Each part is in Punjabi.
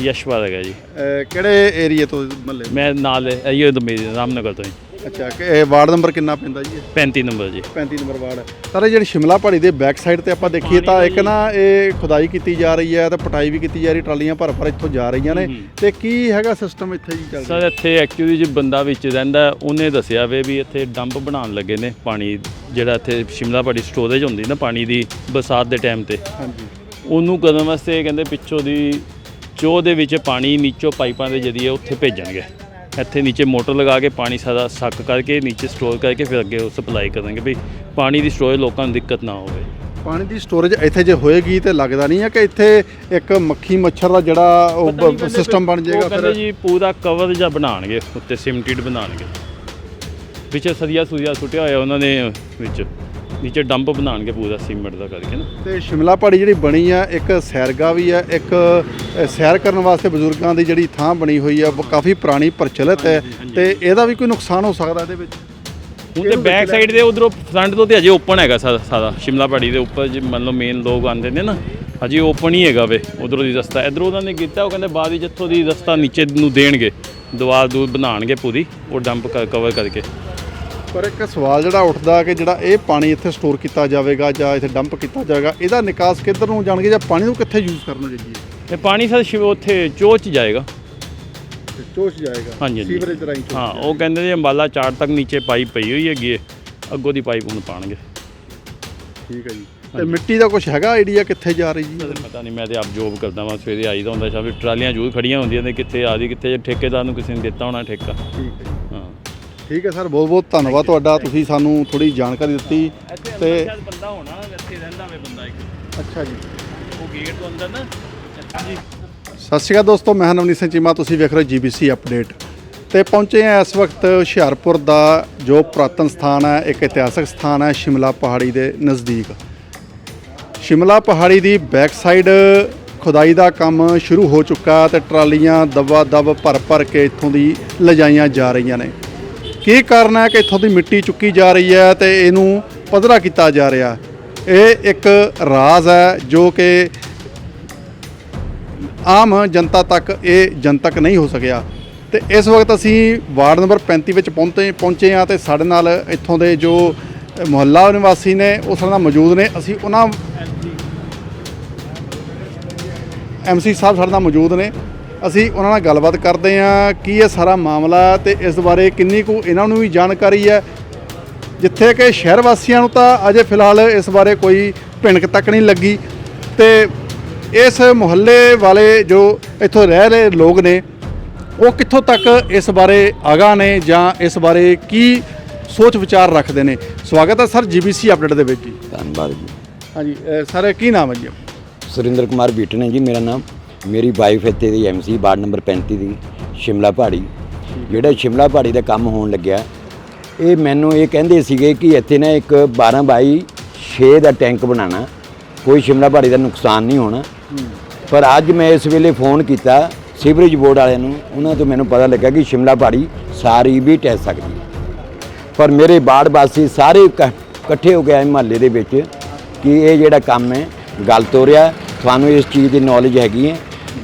ਯਸ਼ਪਾਲ ਹੈਗਾ ਜੀ। ਅਹ ਕਿਹੜੇ ਏਰੀਏ ਤੋਂ ਮਹੱਲੇ ਮੈਂ ਨਾਲ ਇਹੋ ਦਮੇ ਰਾਮਨਗਰ ਤੋਂ ਜੀ ਅੱਛਾ ਕਿ ਇਹ ਵਾਰਡ ਨੰਬਰ ਕਿੰਨਾ ਪੈਂਦਾ ਜੀ? ਇਹ? 35 ਨੰਬਰ ਜੀ। 35 ਨੰਬਰ ਵਾਰਡ ਸਰ ਇਹ ਜਿਹੜੀ ਸ਼ਿਮਲਾ ਪਹਾੜੀ ਦੇ ਬੈਕ ਸਾਈਡ ਤੇ ਆਪਾਂ ਦੇਖੀਏ ਤਾਂ ਇੱਕ ਨਾ ਇਹ ਖੁਦਾਈ ਕੀਤੀ ਜਾ ਰਹੀ ਹੈ ਤੇ ਪਟਾਈ ਵੀ ਕੀਤੀ ਜਾ ਰਹੀ ਟਰਾਲੀਆਂ ਭਰ ਭਰ ਇੱਥੋਂ ਜਾ ਰਹੀਆਂ ਨੇ। ਤੇ ਕੀ ਹੈਗਾ ਸਿਸਟਮ ਇੱਥੇ ਜੀ ਚੱਲ ਸਰ ਇੱਥੇ ਐਕਚੁਅਲੀ ਜੇ ਬੰਦਾ ਵਿੱਚ ਰਹਿੰਦਾ ਹੈ, ਉਹਨੇ ਦੱਸਿਆ ਵੇ ਵੀ ਇੱਥੇ ਡੰਪ ਬਣਾਉਣ ਲੱਗੇ ਨੇ ਪਾਣੀ ਜਿਹੜਾ ਇੱਥੇ ਸ਼ਿਮਲਾ ਪਹਾੜੀ ਸਟੋਰੇਜ ਹੁੰਦੀ ਨਾ ਪਾਣੀ ਦੀ ਬਰਸਾਤ ਦੇ ਟਾਈਮ ਤੇ। ਹਾਂਜੀ। ਉਹਨੂੰ ਕਰਨ ਵਾਸਤੇ ਕਹਿੰਦੇ ਪਿੱਛੋਂ ਦੀ ਚੋਹ ਦੇ ਵਿੱਚ ਪਾਣੀ ਨੀਚੋਂ ਪਾਈਪਾਂ ਦੇ ਜਰੀਏ ਉੱਥੇ ਭੇਜਣਗੇ। ਇੱਥੇ ਨੀਚੇ ਮੋਟਰ ਲਗਾ ਕੇ ਪਾਣੀ ਸਾਰਾ ਸੱਕ ਕਰਕੇ ਨੀਚੇ ਸਟੋਰ ਕਰਕੇ ਫਿਰ ਅੱਗੇ ਉਹ ਸਪਲਾਈ ਕਰਨਗੇ ਵੀ ਪਾਣੀ ਦੀ ਸਟੋਰੇਜ ਲੋਕਾਂ ਨੂੰ ਦਿੱਕਤ ਨਾ ਹੋਵੇ। ਪਾਣੀ ਦੀ ਸਟੋਰੇਜ ਇੱਥੇ ਜੇ ਹੋਏਗੀ ਤੇ ਲੱਗਦਾ ਨਹੀਂ ਹੈ ਕਿ ਇੱਥੇ ਇੱਕ ਮੱਖੀ ਮੱਛਰ ਦਾ ਜਿਹੜਾ ਉਹ ਸਿਸਟਮ ਬਣ ਜਾਏਗਾ ਕਹਿੰਦੇ ਫਿਰ। ਜੀ ਪੂਰਾ ਕਵਰ ਜਾਂ ਬਣਾਉਣਗੇ ਉੱਤੇ ਸਿਮਟਿਡ ਬਣਾਉਣਗੇ। ਵਿੱਚ ਸਰੀਆ ਸੁਰੀਆ ਸੁੱਟਿਆ ਹੋਇਆ ਉਹਨਾਂ ਨੇ ਵਿੱਚ। ਨੀਚੇ ਡੰਪ ਬਣਾਉਣਗੇ ਪੂਰਾ ਸੀਮੈਂਟ ਦਾ ਕਰਕੇ ਨਾ। ਤੇ ਸ਼ਿਮਲਾ ਪਹਾੜੀ ਜਿਹੜੀ ਬਣੀ ਆ ਇੱਕ ਸੈਰਗਾ ਵੀ ਹੈ ਇੱਕ ਸੈਰ ਕਰਨ ਵਾਸਤੇ ਬਜ਼ੁਰਗਾਂ ਦੀ ਜਿਹੜੀ ਥਾਂ ਬਣੀ ਹੋਈ ਆ ਉਹ ਕਾਫੀ ਪੁਰਾਣੀ ਪ੍ਰਚਲਿਤ ਹੈ। ਤੇ ਇਹਦਾ ਵੀ ਕੋਈ ਨੁਕਸਾਨ ਹੋ ਸਕਦਾ ਇਹਦੇ ਵਿੱਚ? ਹੁਣ ਤੇ ਬੈਕ ਸਾਈਡ ਦੇ ਉਧਰੋਂ ਫਰੰਟ ਤੋਂ ਤੇ ਅਜੇ ਓਪਨ ਹੈਗਾ ਸਾਰਾ ਸ਼ਿਮਲਾ ਪਹਾੜੀ ਦੇ ਉੱਪਰ ਜੇ ਮੰਨ ਲਓ ਮੇਨ ਲੋਕ ਆਉਂਦੇ ਨੇ ਨਾ ਅਜੇ ਓਪਨ ਹੀ ਹੈਗਾ ਵੇ ਉਧਰੋਂ ਦੀ ਰਸਤਾ। ਇਧਰੋਂ ਉਹਨਾਂ ਨੇ ਕੀਤਾ ਉਹ ਕਹਿੰਦੇ ਬਾਅਦ ਵਿੱਚ ਇੱਥੋਂ ਦੀ ਰਸਤਾ ਨੀਚੇ ਨੂੰ ਦੇਣਗੇ ਦੀਵਾਰ ਦੂਰ ਬਣਾਉਣਗੇ ਪੂਰੀ ਉਹ ਡੰਪ ਕਵਰ ਕਰਕੇ। ਪਰ ਇੱਕ ਸਵਾਲ ਜਿਹੜਾ ਉੱਠਦਾ ਕਿ ਜਿਹੜਾ ਇਹ ਪਾਣੀ ਇੱਥੇ ਸਟੋਰ ਕੀਤਾ ਜਾਵੇਗਾ ਜਾਂ ਇੱਥੇ ਡੰਪ ਕੀਤਾ ਜਾਵੇਗਾ ਇਹਦਾ ਨਿਕਾਸ ਕਿੱਧਰ ਨੂੰ ਜਾਣਗੇ ਜਾਂ ਪਾਣੀ ਨੂੰ ਕਿੱਥੇ ਯੂਜ਼ ਕਰਨਾ ਜੀ ਇਹ ਪਾਣੀ ਸਰ ਸ਼ਿਵ ਉੱਥੇ ਚੋਹ ਚ ਜਾਏਗਾ। ਚੋਸ਼ ਜਾਏਗਾ? ਹਾਂਜੀ। ਸੀਵਰੇਜ ਚੋਸ਼ ਹਾਂ ਉਹ ਕਹਿੰਦੇ ਜੀ ਅੰਬਾਲਾ ਚਾਰ ਤੱਕ ਨੀਚੇ ਪਾਈਪ ਪਈ ਹੋਈ ਹੈਗੀ ਹੈ ਅੱਗੋਂ ਦੀ ਪਾਈਪ ਹੁਣ ਪਾਣਗੇ। ਠੀਕ ਹੈ ਜੀ। ਤੇ ਮਿੱਟੀ ਦਾ ਕੁਝ ਹੈਗਾ ਆਈਡੀਆ ਕਿੱਥੇ ਜਾ ਰਹੀ ਜੀ? ਪਤਾ ਨਹੀਂ ਮੈਂ ਤੇ ਆਪ ਜੋਬ ਕਰਦਾ ਵਾਂ ਸਵੇਰੇ ਆਈਦਾ ਹੁੰਦਾ ਸ਼ਾਮੀ ਟਰਾਲੀਆਂ ਜ਼ਰੂਰ ਖੜੀਆਂ ਹੁੰਦੀਆਂ ਨੇ ਕਿੱਥੇ ਆ ਰਹੀ ਕਿੱਥੇ ਠੇਕੇਦਾਰ ਨੂੰ ਕਿਸੇ ਨੇ ਦਿੱਤਾ ਹੋਣਾ ਠੇਕਾ। ਠੀਕ ਹਾਂ ਠੀਕ ਹੈ ਸਰ ਬਹੁਤ ਬਹੁਤ ਧੰਨਵਾਦ ਤੁਹਾਡਾ। ਤੁਸੀਂ ਸਾਨੂੰ ਥੋੜੀ ਜਾਣਕਾਰੀ ਦਿੱਤੀ ਤੇ ਸ਼ਾਇਦ ਬੰਦਾ ਹੋਣਾ ਇੱਥੇ ਰਹਿੰਦਾ ਵੇ ਬੰਦਾ ਇੱਕ। ਅੱਛਾ ਜੀ। ਉਹ ਗੇਟ ਤੋਂ ਅੰਦਰ ਨਾ। ਜੀ ਸਤਿ ਸ਼੍ਰੀ ਅਕਾਲ ਦੋਸਤੋ ਮੈਂ ਨਵਨੀਤ ਸਿੰਘ ਚੀਮਾ ਤੁਸੀਂ ਵੇਖ ਰਹੇ ਜੀਬੀਸੀ ਅਪਡੇਟ। ਤੇ ਪਹੁੰਚੇ ਹਾਂ ਇਸ ਵਕਤ ਹੁਸ਼ਿਆਰਪੁਰ ਦਾ ਜੋ ਪੁਰਾਤਨ ਸਥਾਨ ਹੈ ਇੱਕ ਇਤਿਹਾਸਕ ਸਥਾਨ ਹੈ ਸ਼ਿਮਲਾ ਪਹਾੜੀ ਦੇ ਨਜ਼ਦੀਕ। ਸ਼ਿਮਲਾ ਪਹਾੜੀ ਦੀ ਬੈਕ ਸਾਈਡ ਖੁਦਾਈ ਦਾ ਕੰਮ ਸ਼ੁਰੂ ਹੋ ਚੁੱਕਾ ਤੇ ਟਰਾਲੀਆਂ ਦਬਾ ਦਬ ਭਰ ਭਰ ਕੇ ਇੱਥੋਂ ਦੀ ਲਿਜਾਈਆਂ ਜਾ ਰਹੀਆਂ ਨੇ। ਕੀ ਕਾਰਨ ਹੈ ਕਿ ਇੱਥੋਂ ਦੀ ਮਿੱਟੀ ਚੁੱਕੀ ਜਾ ਰਹੀ ਹੈ ਤੇ ਇਹਨੂੰ ਪੱਧਰਾ ਕੀਤਾ ਜਾ ਰਿਹਾ? ਇਹ ਇੱਕ ਰਾਜ਼ ਹੈ ਜੋ ਕਿ ਆਮ ਜਨਤਾ ਤੱਕ ਇਹ ਜਨਤਕ ਨਹੀਂ ਹੋ ਸਕਿਆ। ਤੇ ਇਸ ਵਕਤ ਅਸੀਂ ਵਾਰਡ ਨੰਬਰ 35 ਵਿੱਚ ਪਹੁੰਚੇ ਪਹੁੰਚੇ ਆ ਤੇ ਸਾਡੇ ਨਾਲ ਇੱਥੋਂ ਦੇ ਜੋ ਮੁਹੱਲਾ ਨਿਵਾਸੀ ਨੇ, ਉਹ ਸਾਡੇ ਨਾਲ ਮੌਜੂਦ ਨੇ। ਅਸੀਂ ਉਹਨਾਂ ਐਮਸੀ ਸਾਹਿਬ ਸਾਡੇ ਨਾਲ ਮੌਜੂਦ ਨੇ। ਅਸੀਂ ਉਹਨਾਂ ਨਾਲ ਗੱਲਬਾਤ ਕਰਦੇ ਆ ਕੀ ਇਹ ਸਾਰਾ ਮਾਮਲਾ ਤੇ ਇਸ ਬਾਰੇ ਕਿੰਨੀ ਕੁ ਇਹਨਾਂ ਨੂੰ ਵੀ ਜਾਣਕਾਰੀ ਹੈ। ਜਿੱਥੇ ਕਿ ਸ਼ਹਿਰ ਵਾਸੀਆਂ ਨੂੰ ਤਾਂ ਅਜੇ ਫਿਲਹਾਲ ਇਸ ਬਾਰੇ ਕੋਈ ਭਿਣਕ ਤੱਕ ਨਹੀਂ ਲੱਗੀ ਤੇ ਇਸ ਮੁਹੱਲੇ ਵਾਲੇ ਜੋ ਇੱਥੋਂ ਰਹਿ ਰਹੇ ਲੋਕ ਨੇ ਉਹ ਕਿੱਥੋਂ ਤੱਕ ਇਸ ਬਾਰੇ ਆਗਾਹ ਨੇ ਜਾਂ ਇਸ ਬਾਰੇ ਕੀ ਸੋਚ ਵਿਚਾਰ ਰੱਖਦੇ ਨੇ? ਸਵਾਗਤ ਹੈ ਸਰ ਜੀਬੀਸੀ ਅਪਡੇਟ ਦੇ ਵਿੱਚ ਜੀ। ਧੰਨਵਾਦ ਜੀ। ਹਾਂਜੀ ਸਰ ਕੀ ਨਾਮ ਹੈ ਜੀ? ਸੁਰਿੰਦਰ ਕੁਮਾਰ ਬੀਟਨ ਹੈ ਜੀ ਮੇਰਾ ਨਾਮ। ਮੇਰੀ ਵਾਈਫ ਇੱਥੇ ਦੀ ਐਮਸੀ ਵਾਰਡ ਨੰਬਰ 35 ਦੀ, ਸ਼ਿਮਲਾ ਪਹਾੜੀ। ਜਿਹੜਾ ਸ਼ਿਮਲਾ ਪਹਾੜੀ ਦਾ ਕੰਮ ਹੋਣ ਲੱਗਿਆ, ਇਹ ਮੈਨੂੰ ਇਹ ਕਹਿੰਦੇ ਸੀਗੇ ਕਿ ਇੱਥੇ ਨਾ ਇੱਕ 12 ਬਾਈ 6 ਦਾ ਟੈਂਕ ਬਣਾਉਣਾ। ਕੋਈ ਸ਼ਿਮਲਾ ਪਹਾੜੀ ਦਾ ਨੁਕਸਾਨ ਨਹੀਂ ਹੋਣਾ। ਪਰ ਅੱਜ ਮੈਂ ਇਸ ਵੇਲੇ ਫੋਨ ਕੀਤਾ ਸੀਵਰੇਜ ਬੋਰਡ ਵਾਲਿਆਂ ਨੂੰ। ਉਹਨਾਂ ਤੋਂ ਮੈਨੂੰ ਪਤਾ ਲੱਗਾ ਕਿ ਸ਼ਿਮਲਾ ਪਹਾੜੀ ਸਾਰੀ ਵੀ ਟਹਿ ਸਕਦੀ ਪਰ ਮੇਰੇ ਬਾੜ ਵਾਸੀ ਸਾਰੇ ਇਕ- ਇਕੱਠੇ ਹੋ ਕੇ ਆਏ ਮਹੱਲੇ ਦੇ ਵਿੱਚ ਕਿ ਇਹ ਜਿਹੜਾ ਕੰਮ ਹੈ ਗਲਤ ਹੋ ਰਿਹਾ ਤੁਹਾਨੂੰ ਇਸ ਚੀਜ਼ ਦੀ ਨੌਲੇਜ ਹੈਗੀ ਹੈ।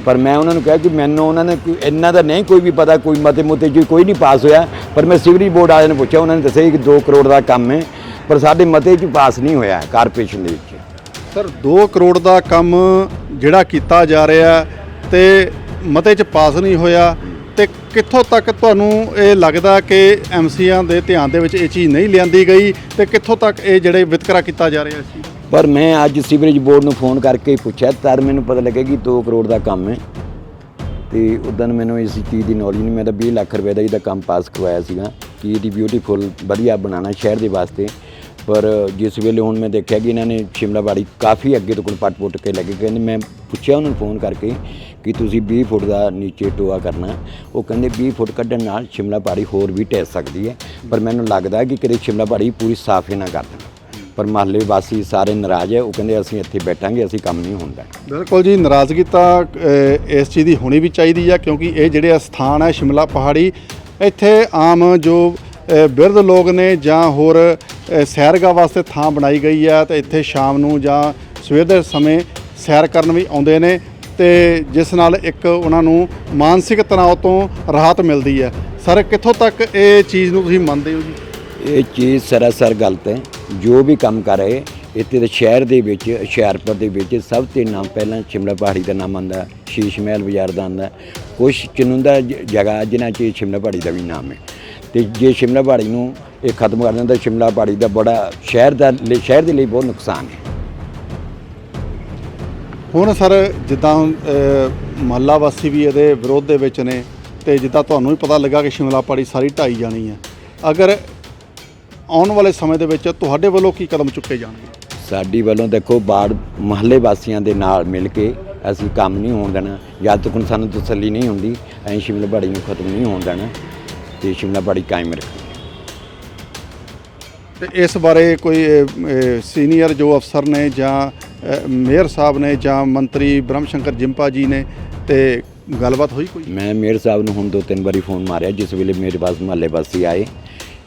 ਪਰ ਮੈਂ ਉਹਨਾਂ ਨੂੰ ਕਿਹਾ ਕਿ ਮੈਨੂੰ ਉਹਨਾਂ ਨੇ ਕੋਈ ਇੰਨਾ ਤਾਂ ਨਹੀਂ ਕੋਈ ਵੀ ਪਤਾ, ਕੋਈ ਮਤੇ ਮੁਤੇ ਜੀ ਕੋਈ ਨਹੀਂ ਪਾਸ ਹੋਇਆ। ਪਰ ਮੈਂ ਸਿਵਰੀ ਬੋਰਡ ਵਾਲਿਆਂ ਨੂੰ ਪੁੱਛਿਆ, ਉਹਨਾਂ ਨੇ ਦੱਸਿਆ ਕਿ 2 ਕਰੋੜ ਦਾ ਕੰਮ ਹੈ, ਪਰ ਸਾਡੇ ਮਤੇ 'ਚ ਪਾਸ ਨਹੀਂ ਹੋਇਆ ਕਾਰਪੋਰੇਸ਼ਨ ਦੇ ਵਿੱਚ। ਸਰ 2 ਕਰੋੜ ਦਾ ਕੰਮ ਜਿਹੜਾ ਕੀਤਾ ਜਾ ਰਿਹਾ ਤੇ ਮਤੇ 'ਚ ਪਾਸ ਨਹੀਂ ਹੋਇਆ ਤੇ ਕਿੱਥੋਂ ਤੱਕ ਤੁਹਾਨੂੰ ਇਹ ਲੱਗਦਾ ਕਿ ਐਮਸੀਆਂ ਦੇ ਧਿਆਨ ਦੇ ਵਿੱਚ ਇਹ ਚੀਜ਼ ਨਹੀਂ ਲਿਆਂਦੀ ਗਈ ਤੇ ਕਿੱਥੋਂ ਤੱਕ ਇਹ ਜਿਹੜੇ ਵਿਤਕਰਾ ਕੀਤਾ ਜਾ ਰਿਹਾ ਸੀ? ਪਰ ਮੈਂ ਅੱਜ ਸੀਵਰੇਜ ਬੋਰਡ ਨੂੰ ਫੋਨ ਕਰਕੇ ਹੀ ਪੁੱਛਿਆ, ਤਦ ਮੈਨੂੰ ਪਤਾ ਲੱਗਿਆ ਕਿ 2 ਕਰੋੜ ਦਾ ਕੰਮ ਹੈ। ਤੇ ਉਦੋਂ ਮੈਨੂੰ ਇਸ ਚੀਜ਼ ਦੀ ਨੌਲੇਜ ਨਹੀਂ, ਮੈਂ ਤਾਂ 20 ਲੱਖ ਰੁਪਏ ਦਾ ਇਹਦਾ ਕੰਮ ਪਾਸ ਕਰਵਾਇਆ ਸੀਗਾ, ਕਿ ਇਹਦੀ ਬਿਊਟੀਫੁਲ ਵਧੀਆ ਬਣਾਉਣਾ ਸ਼ਹਿਰ ਦੇ ਵਾਸਤੇ। ਪਰ ਜਿਸ ਵੇਲੇ ਹੁਣ ਮੈਂ ਦੇਖਿਆ ਕਿ ਇਹਨਾਂ ਨੇ ਸ਼ਿਮਲਾ ਬਾੜੀ ਕਾਫੀ ਅੱਗੇ ਤੋਂ ਕੋਲ ਪੱਟ ਪੁੱਟ ਕੇ ਲੱਗੇ ਕਹਿੰਦੇ ਮੈਂ ਪੁੱਛਿਆ ਉਹਨਾਂ ਨੂੰ ਫੋਨ ਕਰਕੇ ਕਿ ਤੁਸੀਂ 20 ਫੁੱਟ ਦਾ ਨੀਚੇ ਟੋਆ ਕਰਨਾ। ਉਹ ਕਹਿੰਦੇ 20 ਫੁੱਟ ਕੱਢਣ ਨਾਲ ਸ਼ਿਮਲਾ ਪਹਾੜੀ ਹੋਰ ਵੀ ਟਹਿ ਸਕਦੀ ਹੈ। ਪਰ ਮੈਨੂੰ ਲੱਗਦਾ ਕਿ ਕਦੇ ਸ਼ਿਮਲਾ ਪਹਾੜੀ ਪੂਰੀ ਸਾਫ਼ ਹੀ ਨਾ ਕਰ ਦੇਣ। ਪਰ ਮਹੱਲੇ ਵਾਸੀ ਸਾਰੇ ਨਾਰਾਜ਼ ਹੈ ਉਹ ਕਹਿੰਦੇ ਅਸੀਂ ਇੱਥੇ ਬੈਠਾਂਗੇ ਅਸੀਂ ਕੰਮ ਨਹੀਂ ਹੁੰਦਾ ਬਿਲਕੁਲ ਜੀ ਨਾਰਾਜ਼ਗੀ ਤਾਂ ਅ, ਇਸ ਚੀਜ਼ ਦੀ ਹੋਣੀ ਵੀ ਚਾਹੀਦੀ ਆ ਕਿਉਂਕਿ ਇਹ ਜਿਹੜੇ ਸਥਾਨ ਹੈ ਸ਼ਿਮਲਾ ਪਹਾੜੀ ਇੱਥੇ ਆਮ ਜੋ ਅ, ਬਿਰਧ ਲੋਕ ਨੇ ਜਾਂ ਹੋਰ ਅ, ਸੈਰਗਾ ਵਾਸਤੇ ਥਾਂ ਬਣਾਈ ਗਈ ਆ ਤੇ ਇੱਥੇ ਸ਼ਾਮ ਨੂੰ ਜਾਂ ਸਵੇਰ ਦੇ ਸਮੇਂ ਸੈਰ ਕਰਨ ਵੀ ਆਉਂਦੇ ਨੇ ਤੇ ਜਿਸ ਨਾਲ ਇੱਕ ਉਹਨਾਂ ਨੂੰ ਮਾਨਸਿਕ ਤਣਾਅ ਤੋਂ ਰਾਹਤ ਮਿਲਦੀ ਹੈ ਸਰ ਕਿੱਥੋਂ ਤੱਕ ਇਹ ਚੀਜ਼ ਨੂੰ ਤੁਸੀਂ ਮੰਨਦੇ ਹੋ ਜੀ? ਇਹ ਚੀਜ਼ ਸਰਾਸਰ ਗਲਤ ਹੈ। ਜੋ ਵੀ ਕੰਮ ਕਰ ਰਹੇ, ਇੱਥੇ ਦੇ ਸ਼ਹਿਰ ਦੇ ਵਿੱਚ, ਹੁਸ਼ਿਆਰਪੁਰ ਦੇ ਵਿੱਚ ਸਭ ਤੋਂ ਨਾਮ ਪਹਿਲਾਂ ਸ਼ਿਮਲਾ ਪਹਾੜੀ ਦਾ ਨਾਮ ਆਉਂਦਾ ਸ਼ੀਸ਼ ਮਹਿਲ ਬਾਜ਼ਾਰ ਦਾ ਆਉਂਦਾ, ਕੁਛ ਚੁਣਿੰਦਾ ਜ- ਜਗ੍ਹਾ ਜਿਨ੍ਹਾਂ 'ਚ ਸ਼ਿਮਲਾ ਪਹਾੜੀ ਦਾ ਵੀ ਨਾਮ ਹੈ। ਤੇ ਜੇ ਸ਼ਿਮਲਾ ਪਹਾੜੀ ਨੂੰ ਇਹ ਖਤਮ ਕਰ ਦਿੰਦਾ, ਸ਼ਿਮਲਾ ਪਹਾੜੀ ਦਾ ਬੜਾ ਸ਼ਹਿਰ ਦਾ ਲਈ- ਸ਼ਹਿਰ ਦੇ ਲਈ ਬਹੁਤ ਨੁਕਸਾਨ ਹੈ। ਹੁਣ ਸਰ, ਜਿੱਦਾਂ ਮਹੱਲਾ ਵਾਸੀ ਵੀ ਇਹਦੇ ਵਿਰੋਧ ਦੇ ਵਿੱਚ ਨੇ, ਤੇ ਜਿੱਦਾਂ ਤੁਹਾਨੂੰ ਵੀ ਪਤਾ ਲੱਗਾ ਕਿ ਸ਼ਿਮਲਾ ਪਹਾੜੀ ਸਾਰੀ ਢਾਈ ਜਾਣੀ ਹੈ। ਅਗਰ ਆਉਣ ਵਾਲੇ ਸਮੇਂ ਦੇ ਵਿੱਚ ਤੁਹਾਡੇ ਵੱਲੋਂ ਕੀ ਕਦਮ ਚੁੱਕੇ ਜਾਣਗੇ? ਸਾਡੀ ਵੱਲੋਂ ਦੇਖੋ ਬਾੜ ਮਹੱਲੇ ਵਾਸੀਆਂ ਦੇ ਨਾਲ ਮਿਲ ਕੇ ਅਸੀਂ ਕੰਮ ਨਹੀਂ ਹੋਣ ਦੇਣਾ। ਜਦ ਤੱਕ ਸਾਨੂੰ ਤਸੱਲੀ ਨਹੀਂ ਹੁੰਦੀ ਅਸੀਂ ਸ਼ਿਮਲਾ ਪਹਾੜੀ ਨੂੰ ਖਤਮ ਨਹੀਂ ਹੋਣ ਦੇਣਾ ਤੇ ਸ਼ਿਮਲਾ ਪਹਾੜੀ ਕਾਇਮ ਰੱਖਣੀ ਤੇ ਇਸ ਬਾਰੇ ਕੋਈ ਸੀਨੀਅਰ ਜੋ ਅਫਸਰ ਨੇ ਜਾਂ ਮੇਅਰ ਸਾਹਿਬ ਨੇ ਜਾਂ ਮੰਤਰੀ ਬ੍ਰਹਮ ਸ਼ੰਕਰ ਜਿੰਪਾ ਜੀ ਨੇ ਤੇ ਗੱਲਬਾਤ ਹੋਈ ਕੋਈ? ਮੈਂ ਮੇਅਰ ਸਾਹਿਬ ਨੂੰ ਹੁਣ ਦੋ ਤਿੰਨ ਵਾਰੀ ਫੋਨ ਮਾਰਿਆ ਜਿਸ ਵੇਲੇ ਮੇਰੇ ਪਾਸ ਮਹੱਲੇ ਵਾਸੀ ਆਏ।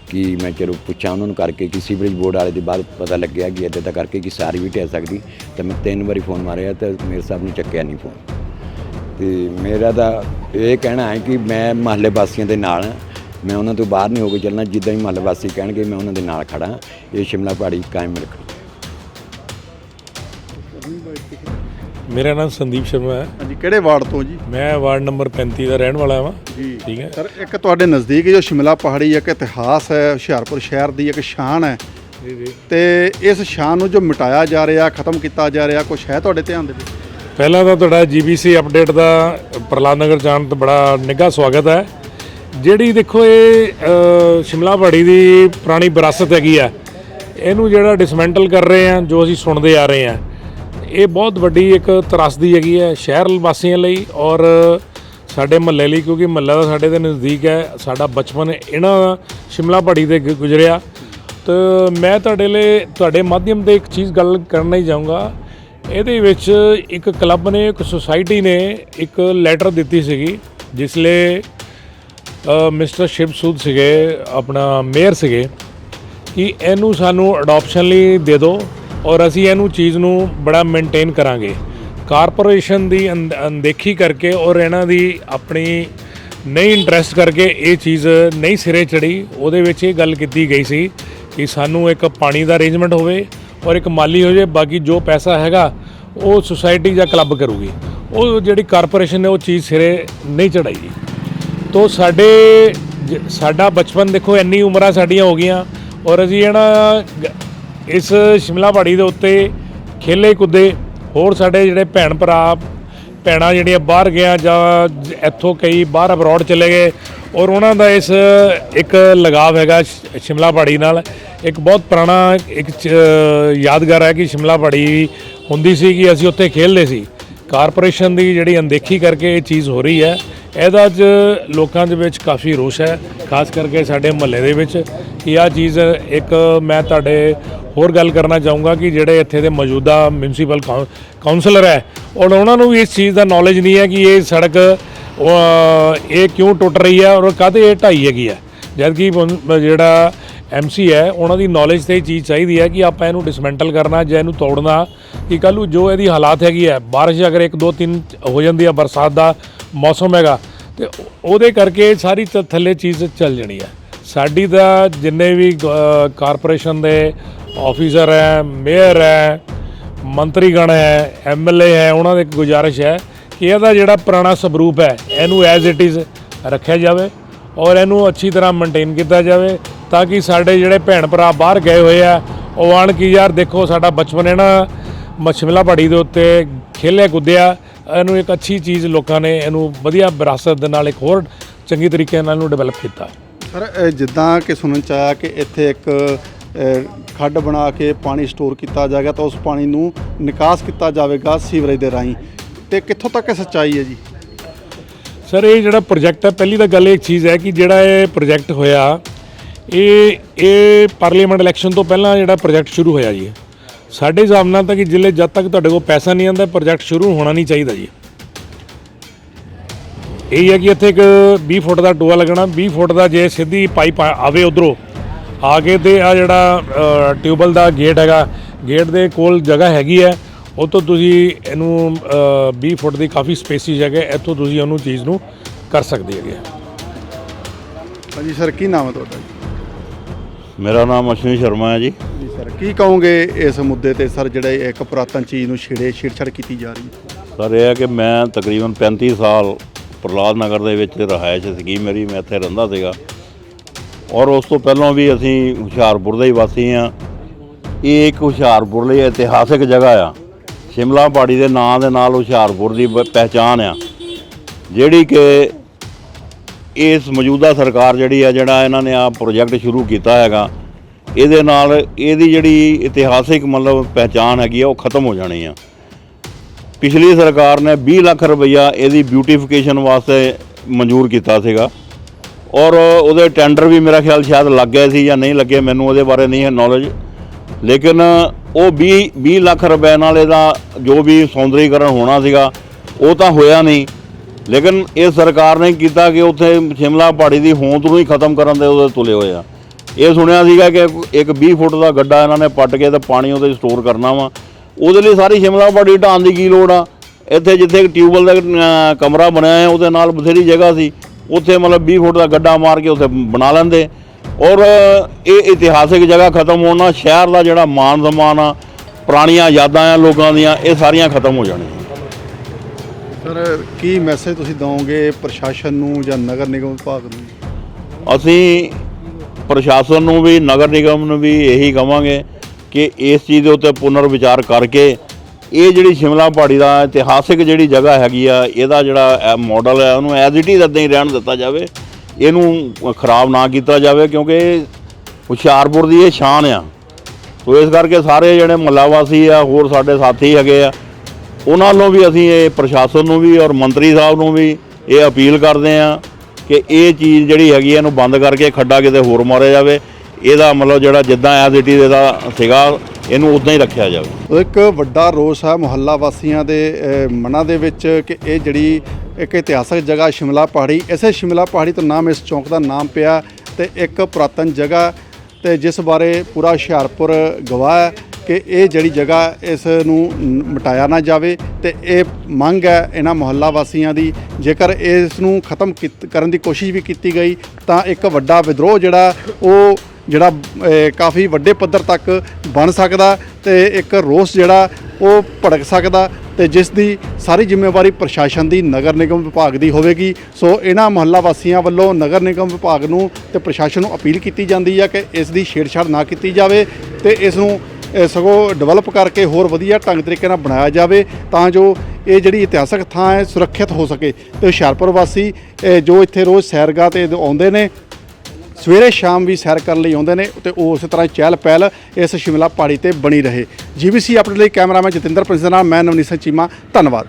ਕਿ ਮੈਂ ਚਲੋ ਪੁੱਛਾਂ ਉਹਨਾਂ ਨੂੰ ਕਰਕੇ ਕਿ ਸੀਵਰੇਜ ਬੋਰਡ ਵਾਲੇ ਦੇ ਬਾਅਦ ਪਤਾ ਲੱਗਿਆ ਕਿ ਇੱਦਾਂ ਤਾਂ ਕਰਕੇ ਕਿ ਸਾਰੀ ਵੀ ਢਹਿ ਸਕਦੀ, ਤਾਂ ਮੈਂ ਤਿੰਨ ਵਾਰੀ ਫੋਨ ਮਾਰਿਆ ਤਾਂ ਮੇਰੇ ਸਾਹਿਬ ਨੇ ਚੱਕਿਆ ਨਹੀਂ ਫੋਨ। ਤੇ ਮੇਰਾ ਤਾਂ ਇਹ ਕਹਿਣਾ ਹੈ ਕਿ ਮੈਂ ਮਹੱਲੇ ਵਾਸੀਆਂ ਦੇ ਨਾਲ ਹਾਂ। ਮੈਂ ਉਹਨਾਂ ਤੋਂ ਬਾਹਰ ਨਹੀਂ ਹੋ ਕੇ ਚੱਲਣਾ, ਜਿੱਦਾਂ ਹੀ ਮਹੱਲੇ ਵਾਸੀ ਕਹਿਣਗੇ ਮੈਂ ਉਹਨਾਂ ਦੇ ਨਾਲ ਖੜਾ ਇਹ ਸ਼ਿਮਲਾ ਪਹਾੜੀ ਕਾਇਮ ਰੱਖਣੀ। ਮੇਰਾ ਨਾਮ ਸੰਦੀਪ ਸ਼ਰਮਾ ਹੈ। ਹਾਂਜੀ ਕਿਹੜੇ ਵਾਰਡ ਤੋਂ ਜੀ? ਮੈਂ ਵਾਰਡ ਨੰਬਰ 35 ਦਾ ਰਹਿਣ ਵਾਲਾ ਹਾਂ ਜੀ। ਠੀਕ ਹੈ। ਸਰ ਇੱਕ ਤੁਹਾਡੇ ਨਜ਼ਦੀਕ ਜੋ ਸ਼ਿਮਲਾ ਪਹਾੜੀ ਇੱਕ ਇਤਿਹਾਸ ਹੈ ਹੁਸ਼ਿਆਰਪੁਰ ਸ਼ਹਿਰ ਦੀ ਇੱਕ ਸ਼ਾਨ ਹੈ। ਜੀ ਜੀ। ਤੇ ਇਸ ਸ਼ਾਨ ਨੂੰ ਜੋ ਮਿਟਾਇਆ ਜਾ ਰਿਹਾ ਖਤਮ ਕੀਤਾ ਜਾ ਰਿਹਾ ਕੁਝ ਹੈ ਤੁਹਾਡੇ ਧਿਆਨ ਦੇ ਵਿੱਚ? ਪਹਿਲਾਂ ਤਾਂ ਤੁਹਾਡਾ ਜੀਬੀਸੀ ਅਪਡੇਟ ਦਾ ਪ੍ਰਲਾਦ ਨਗਰ ਜਾਣ ਤੋਂ ਬੜਾ ਨਿੱਘਾ ਸਵਾਗਤ ਹੈ। ਜਿਹੜੀ ਦੇਖੋ ਇਹ ਸ਼ਿਮਲਾ ਪਹਾੜੀ ਦੀ ਪੁਰਾਣੀ ਵਿਰਾਸਤ ਹੈਗੀ ਆ ਇਹਨੂੰ ਜਿਹੜਾ ਡਿਸਮੈਂਟਲ ਕਰ ਰਹੇ ਆ ਜੋ ਅਸੀਂ ਸੁਣਦੇ ਆ ਰਹੇ ਆ ਇਹ ਬਹੁਤ ਵੱਡੀ ਇੱਕ ਤਰਾਸਦੀ ਹੈਗੀ ਹੈ ਸ਼ਹਿਰ ਵਾਸੀਆਂ ਲਈ ਔਰ ਸਾਡੇ ਮਹੱਲੇ ਲਈ, ਕਿਉਂਕਿ ਮਹੱਲਾ ਦਾ ਸਾਡੇ ਦੇ ਨਜ਼ਦੀਕ ਹੈ, ਸਾਡਾ ਬਚਪਨ ਇਹਨਾਂ ਸ਼ਿਮਲਾ ਪਹਾੜੀ ਤੇ ਗੁ- ਗੁਜ਼ਰਿਆ। ਤੇ ਮੈਂ ਤੁਹਾਡੇ ਲਈ, ਤੁਹਾਡੇ ਮਾਧਿਅਮ ਤੇ ਇੱਕ ਚੀਜ਼ ਗੱਲ ਕਰਨਾ ਹੀ ਚਾਹੂੰਗਾ। ਇਹਦੇ ਵਿੱਚ ਇੱਕ ਕਲੱਬ ਨੇ, ਇੱਕ ਸੁਸਾਇਟੀ ਨੇ ਇੱਕ ਲੈਟਰ ਦਿੱਤੀ ਸੀਗੀ, ਜਿਸ ਲਈ ਮਿਸਟਰ ਸ਼ਿਵ ਸੂਦ ਸੀਗੇ, ਆਪਣਾ ਮੇਅਰ ਸੀਗੇ, ਕਿ ਇਹਨੂੰ ਸਾਨੂੰ ਅਡਾਪਸ਼ਨ ਲਈ ਦੇ ਦਿਓ। ਔਰ ਅਸੀਂ ਇਹਨੂੰ ਚੀਜ਼ ਨੂੰ ਬੜਾ ਮੇਨਟੇਨ ਕਰਾਂਗੇ। ਕਾਰਪੋਰੇਸ਼ਨ ਦੀ ਅਣ- ਅਣਦੇਖੀ ਕਰਕੇ ਔਰ ਇਹਨਾਂ ਦੀ ਆਪਣੀ ਨਹੀਂ ਇੰਟਰਸਟ ਕਰਕੇ ਇਹ ਚੀਜ਼ ਨਹੀਂ ਸਿਰੇ ਚੜੀ ਉਹਦੇ ਵਿੱਚ ਇਹ ਗੱਲ ਕੀਤੀ ਗਈ ਸੀ ਕਿ ਸਾਨੂੰ ਇੱਕ ਪਾਣੀ ਦਾ ਅਰੇਂਜਮੈਂਟ ਹੋਵੇ ਔਰ ਇੱਕ ਮਾਲੀ ਹੋ ਜਾਏ ਬਾਕੀ ਜੋ ਪੈਸਾ ਹੈਗਾ, ਉਹ ਸੁਸਾਇਟੀ ਜਾਂ ਕਲੱਬ ਕਰੂਗੀ। ਉਹ ਜਿਹੜੀ ਕਾਰਪੋਰੇਸ਼ਨ ਨੇ ਉਹ ਚੀਜ਼ ਸਿਰੇ ਨਹੀਂ ਚੜਾਈ ਜੀ ਤੋ ਸਾਡੇ ਜ- ਸਾਡਾ ਬਚਪਨ ਦੇਖੋ, ਇੰਨੀ ਉਮਰਾਂ ਸਾਡੀਆਂ ਹੋ ਗਈਆਂ ਔਰ ਅਸੀਂ ਇਹਨਾਂ ਇਸ ਸ਼ਿਮਲਾ ਪਹਾੜੀ ਦੇ ਉੱਤੇ ਖੇਲੇ ਕੁੱਦੇ, ਹੋਰ ਸਾਡੇ ਜਿਹੜੇ ਭੈਣ ਭਰਾ, ਭੈਣਾਂ ਜਿਹੜੀਆਂ ਬਾਹਰ ਗਿਆ ਜਾਂ ਇੱਥੋਂ ਕਈ ਬਾਹਰ ਅਬਰੋਡ ਚਲੇ ਗਏ, ਔਰ ਉਹਨਾਂ ਦਾ ਇਸ ਇੱਕ ਲਗਾਵ ਹੈਗਾ ਸ਼ਿਮਲਾ ਪਹਾੜੀ ਨਾਲ। ਇੱਕ ਬਹੁਤ ਪੁਰਾਣਾ ਇੱਕ ਯਾਦਗਾਰ ਹੈ ਕਿ ਸ਼ਿਮਲਾ ਪਹਾੜੀ ਹੁੰਦੀ ਸੀ ਕਿ ਅਸੀਂ ਉੱਥੇ ਖੇਡਦੇ ਸੀ। ਕਾਰਪੋਰੇਸ਼ਨ ਦੀ ਜਿਹੜੀ ਅਣਦੇਖੀ ਕਰਕੇ ਇਹ ਚੀਜ਼ ਹੋ ਰਹੀ ਹੈ, ਇਹਦਾ ਅੱਜ ਲੋਕਾਂ ਦੇ ਵਿੱਚ ਕਾਫੀ ਰੋਸ਼ ਹੈ, ਖਾਸ ਕਰਕੇ ਸਾਡੇ ਮੁਹੱਲੇ ਦੇ ਵਿੱਚ ਕਿ ਆਹ ਚੀਜ਼ ਇੱਕ ਮੈਂ ਤੁਹਾਡੇ ਹੋਰ ਗੱਲ ਕਰਨਾ ਚਾਹੂੰਗਾ ਕਿ ਜਿਹੜੇ ਇੱਥੇ ਦੇ ਮੌਜੂਦਾ ਮਿਊਨਿਸਪਲ ਕਾਉਂਸਲਰ ਹੈ ਔਰ ਉਹਨਾਂ ਨੂੰ ਵੀ ਇਸ ਚੀਜ਼ ਦਾ ਨੌਲੇਜ ਨਹੀਂ ਹੈ ਕਿ ਇਹ ਸੜਕ ਇਹ ਕਿਉਂ ਟੁੱਟ ਰਹੀ ਹੈ ਔਰ ਕਾਹਦੇ ਇਹ ਢਾਈ ਹੈਗੀ ਹੈ। ਜਦਕਿ ਮੁਨ- ਜਿਹੜਾ ਐਮਸੀ ਹੈ ਉਹਨਾਂ ਦੀ ਨੌਲੇਜ ਤੇ ਇਹ ਚੀਜ਼ ਚਾਹੀਦੀ ਹੈ ਕਿ ਆਪਾਂ ਇਹਨੂੰ ਡਿਸਮੈਂਟਲ ਕਰਨਾ ਜਾਂ ਇਹਨੂੰ ਤੋੜਨਾ ਕਿ ਕੱਲ੍ਹ ਨੂੰ ਜੋ ਇਹਦੀ ਹਾਲਾਤ ਹੈਗੀ ਹੈ ਬਾਰਿਸ਼ ਅਗਰ 1 2 3 ਹੋ ਜਾਂਦੀ ਹੈ ਬਰਸਾਤ ਦਾ ਮੌਸਮ ਹੈਗਾ ਤੇ ਉਹਦੇ ਕਰਕੇ ਸਾਰੀ ਥੱਲੇ ਚੀਜ਼ ਚੱਲ ਜਾਣੀ ਹੈ। ਸਾਡੀ ਤਾਂ ਜਿੰਨੇ ਵੀ ਅ, ਕਾਰਪੋਰੇਸ਼ਨ ਦੇ ਆਫੀਸਰ ਹੈ, ਮੇਅਰ ਹੈ, ਮੰਤਰੀਗਣ ਹੈ ਐਮਐਲਏ ਹੈ, ਉਹਨਾਂ ਦੇ ਇੱਕ ਗੁਜ਼ਾਰਿਸ਼ ਹੈ ਕਿ ਇਹਦਾ ਜਿਹੜਾ ਪੁਰਾਣਾ ਸਵਰੂਪ ਹੈ, ਇਹਨੂੰ ਐਜ਼ ਇਟ ਇਜ਼ ਰੱਖਿਆ ਜਾਵੇ ਔਰ ਇਹਨੂੰ ਅੱਛੀ ਤਰ੍ਹਾਂ ਮੇਨਟੇਨ ਕੀਤਾ ਜਾਵੇ ਤਾਂ ਕਿ ਸਾਡੇ ਜਿਹੜੇ ਭੈਣ ਭਰਾ ਬਾਹਰ ਗਏ ਹੋਏ ਆ, ਉਹ ਆਣ ਕੀ ਯਾਰ ਦੇਖੋ ਸਾਡਾ ਬਚਪਨ ਹੈ ਨਾ, ਮਛਮਲਾ ਪਹਾੜੀ ਦੇ ਉੱਤੇ ਖੇਲਿਆ ਕੁੱਦਿਆ, ਇਹਨੂੰ ਇੱਕ ਅੱਛੀ ਚੀਜ਼ ਲੋਕਾਂ ਨੇ ਇਹਨੂੰ ਵਧੀਆ ਵਿਰਾਸਤ ਦੇ ਨਾਲ ਇੱਕ ਹੋਰ ਚੰਗੀ ਤਰੀਕੇ ਨਾਲ ਇਹਨੂੰ ਡਿਵੈਲਪ ਕੀਤਾ। ਸਰ ਜਿੱਦਾਂ ਕਿ ਸੁਣਨ ਚ ਆਇਆ ਕਿ ਇੱਥੇ ਇੱਕ ਖੱਡ ਬਣਾ ਕੇ ਪਾਣੀ ਸਟੋਰ ਕੀਤਾ ਜਾਏਗਾ ਤਾਂ ਉਸ ਪਾਣੀ ਨੂੰ ਨਿਕਾਸ ਕੀਤਾ ਜਾਵੇਗਾ ਸੀਵਰੇਜ ਦੇ ਰਾਹੀਂ। ਤੇ ਕਿੱਥੋਂ ਤੱਕ ਇਹ ਸੱਚਾਈ ਹੈ ਜੀ? ਸਰ, ਇਹ ਜਿਹੜਾ ਪ੍ਰੋਜੈਕਟ ਹੈ, ਪਹਿਲੀ ਤਾਂ ਗੱਲ ਇੱਕ ਚੀਜ਼ ਹੈ ਕਿ ਜਿਹੜਾ ਇਹ ਪ੍ਰੋਜੈਕਟ ਹੋਇਆ, ਇਹ ਇਹ ਪਾਰਲੀਮੈਂਟ ਇਲੈਕਸ਼ਨ ਤੋਂ ਪਹਿਲਾਂ ਜਿਹੜਾ ਪ੍ਰੋਜੈਕਟ ਸ਼ੁਰੂ ਹੋਇਆ ਜੀ। ਸਾਡੇ ਹਿਸਾਬ ਨਾਲ ਤਾਂ ਕਿ ਜ਼ਿਲ੍ਹੇ ਜਦ ਤੱਕ ਤੁਹਾਡੇ ਕੋਲ ਪੈਸਾ ਨਹੀਂ ਆਉਂਦਾ, ਪ੍ਰੋਜੈਕਟ ਸ਼ੁਰੂ ਹੋਣਾ ਨਹੀਂ ਚਾਹੀਦਾ ਜੀ। ਇਹ ਹੈ ਕਿ ਇੱਥੇ ਇੱਕ 20 ਫੁੱਟ ਦਾ ਟੋਆ ਲੱਗਣਾ 20 ਫੁੱਟ ਦਾ ਜੇ ਸਿੱਧੀ ਪਾਈਪ ਆਵੇ ਉਧਰੋਂ ਆ ਕੇ ਤੇ ਆ ਜਿਹੜਾ ਟਿਊਬਲ ਦਾ ਗੇਟ ਹੈਗਾ ਗੇਟ ਦੇ ਕੋਲ ਜਗ੍ਹਾ ਹੈਗੀ ਹੈ। ਉੱਥੋਂ ਤੁਸੀਂ ਇਹਨੂੰ ਅ, 20 ਫੁੱਟ ਦੀ ਕਾਫੀ ਸਪੇਸਿਸ ਹੈਗੇ ਇੱਥੋਂ ਤੁਸੀਂ ਉਹਨੂੰ ਚੀਜ਼ ਨੂੰ ਕਰ ਸਕਦੇ ਹੈਗੇ ਹਾਂਜੀ ਸਰ ਕੀ ਨਾਮ ਹੈ ਤੁਹਾਡਾ ਜੀ? ਮੇਰਾ ਨਾਮ ਅਸ਼ਵਨੀ ਸ਼ਰਮਾ ਹੈ ਜੀ। ਜੀ ਸਰ ਕੀ ਕਹੋਗੇ ਇਸ ਮੁੱਦੇ ਤੇ ਸਰ ਜਿਹੜੇ ਇੱਕ ਪੁਰਾਤਨ ਚੀਜ਼ ਨੂੰ ਛੇੜੇ ਛੇੜਛਾੜ ਕੀਤੀ ਜਾ ਰਹੀ ਹੈ? ਸਰ ਇਹ ਹੈ ਕਿ ਮੈਂ ਤਕਰੀਬਨ 35 ਸਾਲ ਪ੍ਰਲਾਦ ਨਗਰ ਦੇ ਵਿੱਚ ਰਹਾਇਸ਼ ਸੀਗੀ ਮੇਰੀ ਮੈਂ ਇੱਥੇ ਰਹਿੰਦਾ ਸੀਗਾ। ਔਰ ਉਸ ਤੋਂ ਪਹਿਲਾਂ ਵੀ ਅਸੀਂ ਹੁਸ਼ਿਆਰਪੁਰ ਦੇ ਹੀ ਵਾਸੀ ਆ ਇਹ ਇੱਕ ਹੁਸ਼ਿਆਰਪੁਰ ਲਈ ਇਤਿਹਾਸਿਕ ਜਗ੍ਹਾ ਆ। ਸ਼ਿਮਲਾ ਪਹਾੜੀ ਦੇ ਨਾਂ ਦੇ ਨਾਲ ਹੁਸ਼ਿਆਰਪੁਰ ਦੀ ਬ- ਪਹਿਚਾਣ ਆ। ਜਿਹੜੀ ਕਿ ਇਸ ਮੌਜੂਦਾ ਸਰਕਾਰ ਜਿਹੜੀ ਆ, ਜਿਹੜਾ ਇਹਨਾਂ ਨੇ ਆ ਪ੍ਰੋਜੈਕਟ ਸ਼ੁਰੂ ਕੀਤਾ ਹੈਗਾ, ਇਹਦੇ ਨਾਲ ਇਹਦੀ ਜਿਹੜੀ ਇਤਿਹਾਸਿਕ ਮਤਲਬ ਪਹਿਚਾਣ ਹੈਗੀ ਆ, ਉਹ ਖਤਮ ਹੋ ਜਾਣੀ ਆ। ਪਿਛਲੀ ਸਰਕਾਰ ਨੇ 20 ਲੱਖ ਰੁਪਈਆ ਇਹਦੀ ਬਿਊਟੀਫਿਕੇਸ਼ਨ ਵਾਸਤੇ ਮਨਜ਼ੂਰ ਕੀਤਾ ਸੀਗਾ। ਔਰ ਉਹਦੇ ਟੈਂਡਰ ਵੀ ਮੇਰਾ ਖਿਆਲ ਸ਼ਾਇਦ ਲੱਗ ਗਏ ਸੀ ਜਾਂ ਨਹੀਂ ਲੱਗੇ, ਮੈਨੂੰ ਉਹਦੇ ਬਾਰੇ ਨਹੀਂ ਹੈ ਨੌਲੇਜ ਲੇਕਿਨ ਉਹ 20 20 ਲੱਖ ਰੁਪਏ ਨਾਲ ਇਹਦਾ ਜੋ ਵੀ ਸੌਂਦਰੀਕਰਨ ਹੋਣਾ ਸੀਗਾ, ਉਹ ਤਾਂ ਹੋਇਆ ਨਹੀਂ। ਲੇਕਿਨ ਇਹ ਸਰਕਾਰ ਨੇ ਕੀਤਾ ਕਿ ਉੱਥੇ ਸ਼ਿਮਲਾ ਪਹਾੜੀ ਦੀ ਹੋਂਦ ਨੂੰ ਹੀ ਖਤਮ ਕਰਨ ਦੇ ਉਹਦੇ ਤੁਲੇ ਹੋਏ ਆ। ਇਹ ਸੁਣਿਆ ਸੀਗਾ ਕਿ ਇੱਕ 20 ਫੁੱਟ ਦਾ ਗੱਡਾ ਇਹਨਾਂ ਨੇ ਪੱਟ ਕੇ ਤੇ ਪਾਣੀ ਉਹਦੇ ਸਟੋਰ ਕਰਨਾ ਵਾ। ਉਹਦੇ ਲਈ ਸਾਰੀ ਸ਼ਿਮਲਾ ਪਹਾੜੀ ਢਾਣ ਦੀ ਕੀ ਲੋੜ ਆ? ਇੱਥੇ ਜਿੱਥੇ ਇੱਕ ਟਿਊਬਵੈਲ ਦਾ ਕਮਰਾ ਬਣਿਆ ਹੈ ਉਹਦੇ ਨਾਲ ਬਥੇਰੀ ਜਗ੍ਹਾ ਸੀ। ਉੱਥੇ ਮਤਲਬ 20 ਫੁੱਟ ਦਾ ਗੱਡਾ ਮਾਰ ਕੇ ਉੱਥੇ ਬਣਾ ਲੈਂਦੇ। ਔਰ ਇਹ ਇਤਿਹਾਸਿਕ ਜਗ੍ਹਾ ਖਤਮ ਹੋਣ ਨਾਲ ਸ਼ਹਿਰ ਦਾ ਜਿਹੜਾ ਮਾਨ ਸਨਮਾਨ ਆ ਪੁਰਾਣੀਆਂ ਯਾਦਾਂ ਆ ਲੋਕਾਂ ਦੀਆਂ ਇਹ ਸਾਰੀਆਂ ਖਤਮ ਹੋ ਜਾਣੀਆਂ। ਸਰ ਕੀ ਮੈਸੇਜ ਤੁਸੀਂ ਦਵੋਗੇ ਪ੍ਰਸ਼ਾਸਨ ਨੂੰ ਜਾਂ ਨਗਰ ਨਿਗਮ ਵਿਭਾਗ ਨੂੰ? ਅਸੀਂ ਪ੍ਰਸ਼ਾਸਨ ਨੂੰ ਵੀ ਨਗਰ ਨਿਗਮ ਨੂੰ ਵੀ ਇਹੀ ਕਵਾਂਗੇ ਕਿ ਇਸ ਚੀਜ਼ ਦੇ ਉੱਤੇ ਪੁਨਰ ਵਿਚਾਰ ਕਰਕੇ ਇਹ ਜਿਹੜੀ ਸ਼ਿਮਲਾ ਪਹਾੜੀ ਦਾ ਇਤਿਹਾਸਿਕ ਜਿਹੜੀ ਜਗ੍ਹਾ ਹੈਗੀ ਆ, ਇਹਦਾ ਜਿਹੜਾ ਮਾਡਲ ਹੈ ਉਹਨੂੰ ਐਜ਼ ਇਟ ਇਜ਼ ਇਦਾਂ ਹੀ ਰਹਿਣ ਦਿੱਤਾ ਜਾਵੇ। ਇਹਨੂੰ ਖਰਾਬ ਨਾ ਕੀਤਾ ਜਾਵੇ ਕਿਉਂਕਿ ਇਹ ਹੁਸ਼ਿਆਰਪੁਰ ਦੀ ਇਹ ਸ਼ਾਨ ਆ। ਸੋ ਇਸ ਕਰਕੇ ਸਾਰੇ ਜਿਹੜੇ ਮੁਹੱਲਾ ਵਾਸੀ ਆ, ਹੋਰ ਸਾਡੇ ਸਾਥੀ ਹੈਗੇ ਆ, ਉਹਨਾਂ ਨੂੰ ਵੀ ਅਸੀਂ ਇਹ ਪ੍ਰਸ਼ਾਸਨ ਨੂੰ ਵੀ ਔਰ ਮੰਤਰੀ ਸਾਹਿਬ ਨੂੰ ਵੀ ਇਹ ਅਪੀਲ ਕਰਦੇ ਆ ਕਿ ਇਹ ਚੀਜ਼ ਜਿਹੜੀ ਹੈਗੀ ਇਹਨੂੰ ਬੰਦ ਕਰਕੇ ਖੱਡਾ ਕਿਤੇ ਹੋਰ ਮਾਰਿਆ ਜਾਵੇ। ਇਹਦਾ ਮਤਲਬ ਜਿਹੜਾ ਜਿੱਦਾਂ ਐਜ਼ ਇਟ ਇਜ਼ ਇਹਦਾ ਸੀਗਾ ਇਹਨੂੰ ਉਦਾਂ ਹੀ ਰੱਖਿਆ ਜਾਵੇ। ਇੱਕ ਵੱਡਾ ਰੋਸ ਹੈ ਮੁਹੱਲਾ ਵਾਸੀਆਂ ਦੇ ਮਨਾਂ ਦੇ ਵਿੱਚ ਕਿ ਇਹ ਜਿਹੜੀ ਇੱਕ ਇਤਿਹਾਸਕ ਜਗ੍ਹਾ ਸ਼ਿਮਲਾ ਪਹਾੜੀ, ਇਸੇ ਸ਼ਿਮਲਾ ਪਹਾੜੀ ਤੋਂ ਨਾਮ ਇਸ ਚੌਂਕ ਦਾ ਨਾਮ ਪਿਆ ਤੇ ਇੱਕ ਪੁਰਾਤਨ ਜਗ੍ਹਾ ਤੇ ਜਿਸ ਬਾਰੇ ਪੂਰਾ ਹੁਸ਼ਿਆਰਪੁਰ ਗਵਾਹ ਹੈ ਕਿ ਇਹ ਜਿਹੜੀ ਜਗ੍ਹਾ ਇਸ ਨੂੰ ਨ- ਮਿਟਾਇਆ ਨਾ ਜਾਵੇ ਤੇ ਇਹ ਮੰਗ ਹੈ ਇਹਨਾਂ ਮੁਹੱਲਾ ਵਾਸੀਆਂ ਦੀ। ਜੇਕਰ ਇਸ ਨੂੰ ਖਤਮ ਕੀਤ- ਕਰਨ ਦੀ ਕੋਸ਼ਿਸ਼ ਵੀ ਕੀਤੀ ਗਈ ਤਾਂ ਇੱਕ ਵੱਡਾ ਵਿਦਰੋਹ ਜਿਹੜਾ ਉਹ ਜਿਹੜਾ ਕਾਫੀ ਵੱਡੇ ਪੱਧਰ ਤੱਕ ਬਣ ਸਕਦਾ ਤੇ ਇੱਕ ਰੋਸ ਜਿਹੜਾ, ਉਹ ਭੜਕ ਸਕਦਾ ਤੇ ਜਿਸ ਦੀ ਸਾਰੀ ਜ਼ਿੰਮੇਵਾਰੀ ਪ੍ਰਸ਼ਾਸਨ ਦੀ, ਨਗਰ ਨਿਗਮ ਵਿਭਾਗ ਦੀ ਹੋਵੇਗੀ। ਸੋ ਇਹਨਾਂ ਮੁਹੱਲਾ ਵਾਸੀਆਂ ਵੱਲੋਂ ਨਗਰ ਨਿਗਮ ਵਿਭਾਗ ਨੂੰ ਤੇ ਪ੍ਰਸ਼ਾਸਨ ਨੂੰ ਅਪੀਲ ਕੀਤੀ ਜਾਂਦੀ ਹੈ ਕਿ ਇਸ ਦੀ ਛੇੜਛਾੜ ਨਾ ਕੀਤੀ ਜਾਵੇ ਤੇ ਇਸ ਨੂੰ ਸਗੋਂ ਡਿਵੈਲਪ ਕਰਕੇ ਹੋਰ ਵਧੀਆ ਢੰਗ ਤਰੀਕੇ ਨਾਲ ਬਣਾਇਆ ਜਾਵੇ ਤਾਂ ਜੋ ਇਹ ਜਿਹੜੀ ਇਤਿਹਾਸਕ ਥਾਂ ਹੈ ਸੁਰੱਖਿਅਤ ਹੋ ਸਕੇ। ਤੇ ਹੁਸ਼ਿਆਰਪੁਰ ਵਾਸੀ ਜੋ ਇੱਥੇ ਰੋਜ਼ ਸੈਰਗਾਹ ਤੇ ਆਉਂਦੇ ਨੇ ਸਵੇਰੇ ਸ਼ਾਮ ਵੀ ਸੈਰ ਕਰਨ ਲਈ ਆਉਂਦੇ ਨੇ ਤੇ ਉਹ ਉਸੇ ਤਰ੍ਹਾਂ ਚਹਿਲ ਪਹਿਲ ਇਸ ਸ਼ਿਮਲਾ ਪਹਾੜੀ ਤੇ ਬਣੀ ਰਹੇ। ਜੀਬੀਸੀ ਅਪਡੇਟ ਲਈ ਕੈਮਰਾਮੈਨ ਜਤਿੰਦਰ ਪ੍ਰਿੰਸ ਨਾਲ ਮੈਂ ਨਵਨੀਤ ਸਿੰਘ ਚੀਮਾ, ਧੰਨਵਾਦ।